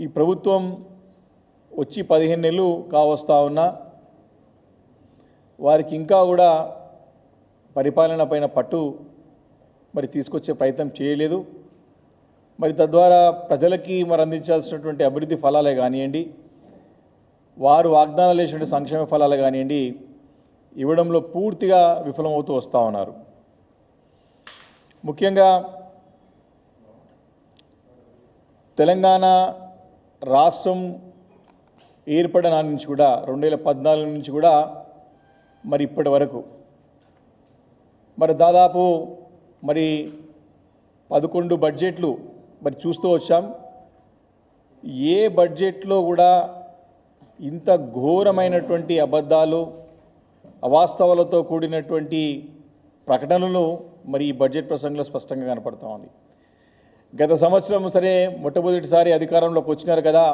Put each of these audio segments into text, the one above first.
ఈ ప్రభుత్వం వచ్చి పదిహేను నెలలు కావస్తా ఉన్నా వారికి ఇంకా కూడా పరిపాలన పైన పట్టు మరి తీసుకొచ్చే ప్రయత్నం చేయలేదు. మరి తద్వారా ప్రజలకి మరి అందించాల్సినటువంటి అభివృద్ధి ఫలాలే కానివ్వండి వారు వాగ్దానాలు చేసినటువంటి సంక్షేమ ఫలాలు కానివ్వండి ఇవ్వడంలో పూర్తిగా విఫలమవుతూ వస్తూ ఉన్నారు. ముఖ్యంగా తెలంగాణ రాష్ట్రం ఏర్పడిన నుంచి కూడా రెండు వేల పద్నాలుగు నుంచి కూడా మరి ఇప్పటి వరకు. మరి దాదాపు మరి పదకొండు బడ్జెట్లు మరి చూస్తూ వచ్చాం. ఏ బడ్జెట్లో కూడా ఇంత ఘోరమైనటువంటి అబద్ధాలు అవాస్తవాలతో కూడినటువంటి ప్రకటనలు మరి ఈ బడ్జెట్ ప్రసంగంలో స్పష్టంగా కనపడుతూ ఉంది. గత సంవత్సరం సరే మొట్టమొదటిసారి అధికారంలోకి వచ్చినారు కదా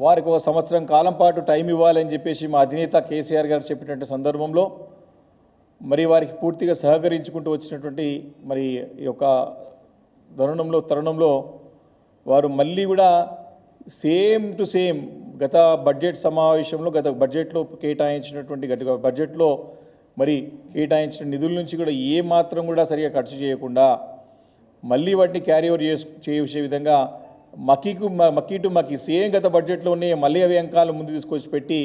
వారికి ఒక సంవత్సరం కాలం పాటు టైం ఇవ్వాలని చెప్పేసి మా అధినేత కేసీఆర్ గారు చెప్పినటువంటి సందర్భంలో మరి వారికి పూర్తిగా సహకరించుకుంటూ వచ్చినటువంటి మరి ఈ యొక్క తరుణంలో తరుణంలో వారు మళ్ళీ కూడా సేమ్ టు సేమ్ గత బడ్జెట్ సమావేశంలో గత బడ్జెట్లో కేటాయించినటువంటి గత బడ్జెట్లో మరి కేటాయించిన నిధుల నుంచి కూడా ఏ మాత్రం కూడా సరిగా ఖర్చు చేయకుండా మళ్ళీ వాటిని క్యారీ ఓవర్ చేసు చేసే విధంగా మక్కీకు మ- మక్కీ టు మకీ సేమ్ గత బడ్జెట్లోనే మళ్ళీ అవి అంకాలు ముందు తీసుకొచ్చి పెట్టి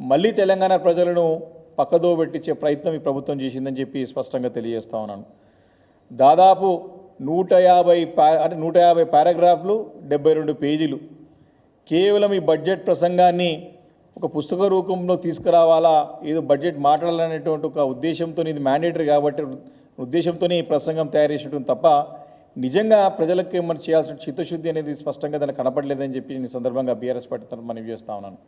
మళ్ళీ తెలంగాణ ప్రజలను పక్కదో పెట్టించే ప్రయత్నం ఈ ప్రభుత్వం చేసిందని చెప్పి స్పష్టంగా తెలియజేస్తా ఉన్నాను. దాదాపు నూట యాభై అంటే నూట యాభై పారాగ్రాఫ్లు డెబ్బై రెండు పేజీలు. కేవలం ఈ బడ్జెట్ ప్రసంగాన్ని ఒక పుస్తక రూపంలో తీసుకురావాలా ఏదో బడ్జెట్ మాట్లాడాలనేటువంటి ఒక ఉద్దేశంతో ఇది మ్యాండేటరీ కాబట్టి ఉద్దేశంతోనే ఈ ప్రసంగం తయారు చేసేటం తప్ప నిజంగా ప్రజలకు ఏమన్నా చేయాల్సిన చిత్తశుద్ధి అనేది స్పష్టంగా దాన్ని కనపడలేదని చెప్పి ఈ సందర్భంగా బీఆర్ఎస్ పార్టీ తరఫున మనవి చేస్తా ఉన్నాను.